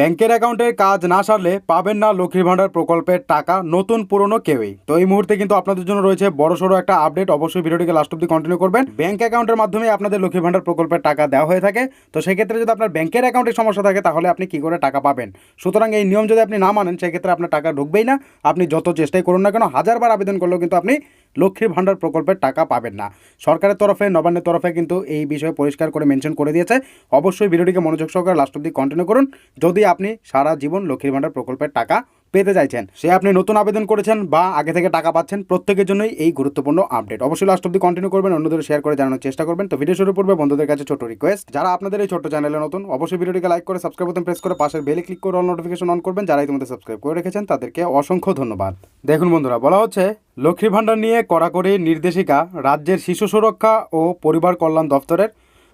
ব্যাংকের অ্যাকাউন্টের কাজ না সারলে পাবেন না লক্ষ্মীর ভাণ্ডার প্রকল্পের টাকা, নতুন পুরনো কেউই। তো এই মুহূর্তে কিন্তু আপনাদের জন্য রয়েছে বড়সড় একটা আপডেট। অবশ্যই ভিডিওটিকে লাস্ট অব্দি কন্টিনিউ করবেন। ব্যাংক অ্যাকাউন্টের মাধ্যমে আপনাদের লক্ষ্মীর ভাণ্ডার প্রকল্পের টাকা দেওয়া হয়ে থাকে। তো সেক্ষেত্রে যদি আপনার ব্যাংকের অ্যাকাউন্টে সমস্যা থাকে, তাহলে আপনি কি করে টাকা পাবেন? সুতরাং এই নিয়ম যদি আপনি না মানেন, সেক্ষেত্রে আপনার টাকা ঢুকবেই না। আপনি যত চেষ্টাই করুন না কেন, হাজারবার আবেদন করলেও কিন্তু আপনি লক্ষ্মীর ভাণ্ডার প্রকল্পের টাকা পাবেন না। সরকারের তরফে, নবান্নের তরফে কিন্তু এই বিষয়ে পরিষ্কার করে মেনশন করে দিয়েছে। অবশ্যই ভিডিওটিকে মনোযোগ সহকারে লাস্ট অব্দি কন্টিনিউ করুন। যদি আপনি সারা জীবন লক্ষ্মীর ভাণ্ডার প্রকল্পের টাকা পেতে চাইছেন। সে আপনি নতুন আবেদন করেছেন বা আগে থেকে টাকা পাচ্ছেন, প্রত্যেকের জন্যই এই গুরুত্বপূর্ণ আপডেট। অবশ্যই লাস্ট অব্দি কন্টিনিউ করবেন, অন্যদের শেয়ার করে জানানোর চেষ্টা করবেন। তো ভিডিও শুরু করবে বন্ধুদের কাছে ছোট রিকোয়েস্ট যারা আপনাদের এই ছোট্ট চ্যানেলে নতুন, অবশ্যই ভিডিওটিকে লাইক করে সাবস্ক্রাইব বাটন প্রেস করে পাশের বেলে ক্লিক করে অল নোটিফিকেশন অন করবেন। যারা ইতিমধ্যে সাবস্ক্রাইব করে রেখেছেন, তাদেরকে অসংখ্য ধন্যবাদ। দেখুন বন্ধুরা, বলা হচ্ছে, লক্ষ্মী ভাণ্ডার নিয়ে কড়াকড়ি নির্দেশিকা রাজ্যের শিশু সুরক্ষা ও পরিবার কল্যাণ দপ্তরের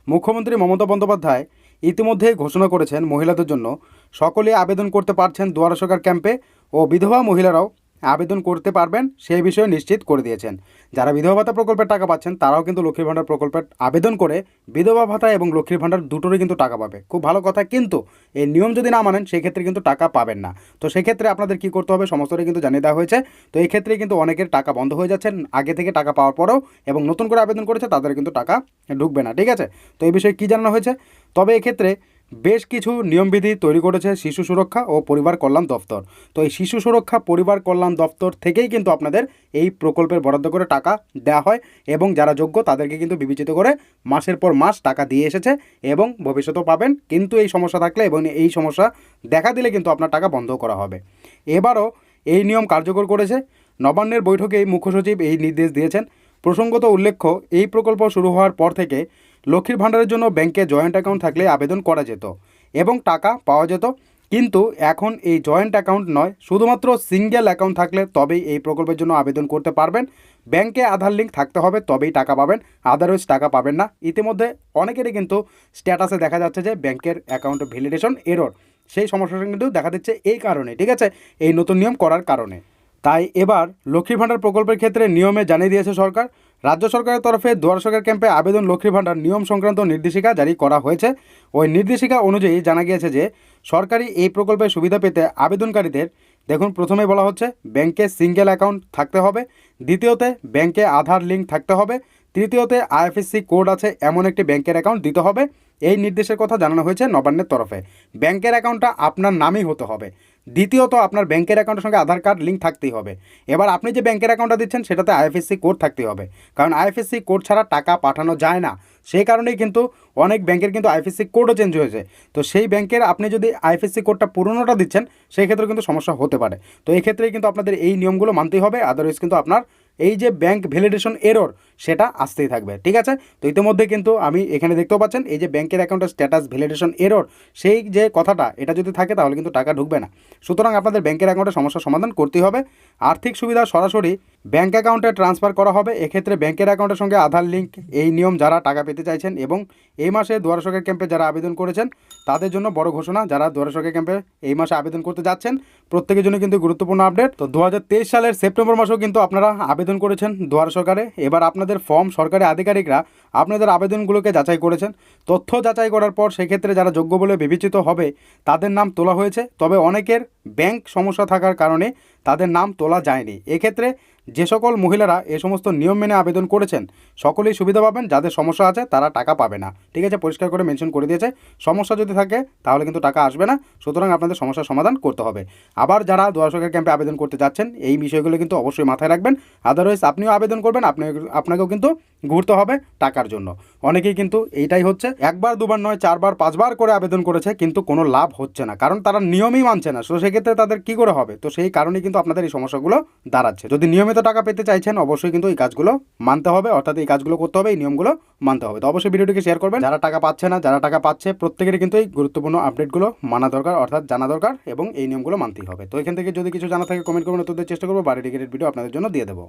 মুখ্যমন্ত্রী মমতা বন্দ্যোপাধ্যায় ইতিমধ্যে ঘোষণা করেছেন মহিলাদের জন্য। সকলে আবেদন করতে পারছেন দুয়ারা সরকার ক্যাম্পে ও বিধবা মহিলারাও আবেদন করতে পারবেন, সেই বিষয়ে নিশ্চিত করে দিয়েছেন। যারা বিধবা ভাতা প্রকল্পের টাকা পাচ্ছেন, তারাও কিন্তু লক্ষ্মীর ভাণ্ডার প্রকল্পের আবেদন করে বিধবা ভাতা এবং লক্ষ্মীর ভাণ্ডার দুটোরই কিন্তু টাকা পাবে। খুব ভালো কথা, কিন্তু এই নিয়ম যদি না মানেন, সেক্ষেত্রে কিন্তু টাকা পাবেন না। তো সেক্ষেত্রে আপনাদের কি করতে হবে, সমস্তটাই কিন্তু জানিয়ে দেওয়া হয়েছে। তো এই ক্ষেত্রে কিন্তু অনেকের টাকা বন্ধ হয়ে যাচ্ছে, আগে থেকে টাকা পাওয়ার পরেও এবং নতুন করে আবেদন করেছে, তাদের কিন্তু টাকা ঢুকবে না, ঠিক আছে? তো এই বিষয়ে কী জানানো হয়েছে? তবে এক্ষেত্রে বেশ কিছু নিয়মবিধি তৈরি করেছে শিশু সুরক্ষা ও পরিবার কল্যাণ দপ্তর। তো এই শিশু সুরক্ষা, পরিবার কল্যাণ দপ্তর থেকেই কিন্তু আপনাদের এই প্রকল্পের বরাদ্দ করে টাকা দেওয়া হয় এবং যারা যোগ্য তাদেরকে কিন্তু বিবেচিত করে মাসের পর মাস টাকা দিয়ে এসেছে এবং ভবিষ্যতেও পাবেন। কিন্তু এই সমস্যা থাকলে এবং এই সমস্যা দেখা দিলে কিন্তু আপনার টাকা বন্ধ করা হবে। এবারও এই নিয়ম কার্যকর করেছে। নবান্নের বৈঠকে মুখ্য সচিব এই নির্দেশ দিয়েছেন। প্রসঙ্গত উল্লেখ্য, এই প্রকল্প শুরু হওয়ার পর থেকে লক্ষ্মীর ভাণ্ডারের জন্য ব্যাংকে জয়েন্ট অ্যাকাউন্ট থাকলে আবেদন করা যেত এবং টাকা পাওয়া যেত। কিন্তু এখন এই জয়েন্ট অ্যাকাউন্ট নয়, শুধুমাত্র সিঙ্গেল অ্যাকাউন্ট থাকলে তবেই এই প্রকল্পের জন্য আবেদন করতে পারবেন। ব্যাংকে আধার লিঙ্ক থাকতে হবে, তবেই টাকা পাবেন, আদারওয়াইজ টাকা পাবেন না। ইতিমধ্যে অনেকেরই কিন্তু স্ট্যাটাসে দেখা যাচ্ছে যে ব্যাংকের অ্যাকাউন্ট ভ্যালিডেশন এরর। সেই সমস্যাটা কিন্তু দেখা দিচ্ছে এই কারণে, ঠিক আছে? এই নতুন নিয়ম করার কারণে। তাই এবার লক্ষ্মী ভাণ্ডার প্রকল্পের ক্ষেত্রে নিয়মে জানিয়ে দিয়েছে সরকার। রাজ্য সরকারের তরফে দুয়ার সরকার ক্যাম্পে আবেদন লক্ষ্মী ভাণ্ডার নিয়ম সংক্রান্ত নির্দেশিকা জারি করা হয়েছে। ওই নির্দেশিকা অনুযায়ী জানা গিয়েছে যে, সরকারি এই প্রকল্পের সুবিধা পেতে আবেদনকারীদের, দেখুন প্রথমে বলা হচ্ছে, ব্যাংকে সিঙ্গেল অ্যাকাউন্ট থাকতে হবে। দ্বিতীয়তে, ব্যাংকে আধার লিঙ্ক থাকতে হবে। তৃতীয়তে, আইএফএসসি কোড আছে, এমন একটি ব্যাংকের অ্যাকাউন্ট দিতে হবে। এই নির্দেশের কথা জানানো হয়েছে নবান্নের তরফে। ব্যাংকের অ্যাকাউন্টটা আপনার নামই হতে হবে। দ্বিতীয়ত আপনার ব্যাংকের অ্যাকাউন্টের সঙ্গে আধার কার্ড লিঙ্ক থাকতেই হবে। এবার আপনি যে ব্যাংকের অ্যাকাউন্টটা দিচ্ছেন, সেটাতে আইএফএসসি কোড থাকতেই হবে। কারণ আইএফএসসি কোড ছাড়া টাকা পাঠানো যায় না। সেই কারণেই কিন্তু অনেক ব্যাংকের কিন্তু আইএফএসসি কোডও চেঞ্জ হয়েছে। তো সেই ব্যাংকের আপনি যদি আইএফএসসি কোডটা পুরনোটা দিচ্ছেন সেই ক্ষেত্রে কিন্তু সমস্যা হতে পারে। তো এক্ষেত্রে কিন্তু আপনাদের এই নিয়মগুলো মানতেই হবে। আদারওয়াইজ কিন্তু আপনার এই যে ব্যাঙ্ক ভ্যালিডেশন এরর সেটা আসতেই থাকবে, ঠিক আছে? তো ইতিমধ্যে কিন্তু আমি এখানে দেখতেও পাচ্ছেন, এই যে ব্যাঙ্কের অ্যাকাউন্টের স্ট্যাটাস ভ্যালিডেশন এরর সেই যে কথাটা, এটা যদি থাকে তাহলে কিন্তু টাকা ঢুকবে না। সুতরাং আপনাদের ব্যাংকের অ্যাকাউন্টে সমস্যার সমাধান করতেই হবে। আর্থিক সুবিধা সরাসরি ব্যাংক অ্যাকাউন্টে ট্রান্সফার করা হবে। এক্ষেত্রে ব্যাঙ্কের অ্যাকাউন্টের সঙ্গে আধার লিঙ্ক এই নিয়ম যারা টাকা পেতে চাইছেন এবং এই মাসে দুয়ারা ক্যাম্পে যারা আবেদন করেছেন, তাদের জন্য বড় ঘোষণা, যারা দুয়ারা ক্যাম্পে এই মাসে আবেদন করতে যাচ্ছেন, প্রত্যেকের জন্য কিন্তু গুরুত্বপূর্ণ আপডেট। তো দু হাজার তেইশ সালের সেপ্টেম্বর মাসেও কিন্তু আপনারা আবেদন করেছেন দুয়ারা সরকারে। এবার আপনাদের ফর্ম সরকারি আধিকারিকরা আপনাদের আবেদনগুলোকে যাচাই করেছেন। তথ্য যাচাই করার পর সেক্ষেত্রে যারা যোগ্য বলে বিবেচিত হবে, তাদের নাম তোলা হয়েছে। তবে অনেকের ব্যাংক সমস্যা থাকার কারণে তাদের নাম তোলা যায়নি। এক্ষেত্রে যে সকল মহিলারা এ সমস্ত নিয়ম মেনে আবেদন করেছেন, সকলেই সুবিধা পাবেন। যাদের সমস্যা আছে, তারা টাকা পাবে না। ঠিক আছে? পরিষ্কার করে মেনশন করে দিয়েছে। সমস্যা যদি থাকে, তাহলে কিন্তু টাকা আসবে না। সুতরাং আপনাদের সমস্যার সমাধান করতে হবে। আবার যারা দুয়ার সরকার ক্যাম্পে আবেদন করতে যাচ্ছেন, এই বিষয়গুলো কিন্তু অবশ্যই মাথায় রাখবেন। আদারওয়াইজ আপনিও আবেদন করবেন আপনি আপনাকেও কিন্তু ঘুরতে হবে টাকার জন্য। অনেকেই কিন্তু এইটাই হচ্ছে, একবার, দুবার নয়, চারবার, পাঁচবার করে আবেদন করেছে, কিন্তু কোনো লাভ হচ্ছে না। কারণ তারা নিয়মই মানছে না। তো সেক্ষেত্রে তাদের কী করে হবে? তো সেই কারণেই কিন্তু আপনাদের এই সমস্যাগুলো দাঁড়াচ্ছে। যদি নিয়মিত টাকা পেতে চাইছেন, অবশ্যই কিন্তু এই কাজগুলো মানতে হবে, অর্থাৎ এই কাজগুলো করতে হবে, এই নিয়মগুলো মানতে হবে। তো অবশ্যই ভিডিওটিকে শেয়ার করবেন। যারা টাকা পাচ্ছে না, যারা টাকা পাচ্ছে, প্রত্যেকেরই কিন্তু এই গুরুত্বপূর্ণ আপডেটগুলো মানা দরকার, অর্থাৎ জানা দরকার এবং এই নিয়মগুলো মানতেই হবে। তো এখান থেকে যদি কিছু জানা থাকে কমেন্ট করবেন তোদের চেষ্টা করব বাড়ি টিকিটের ভিডিও আপনাদের জন্য দিয়ে দেবো।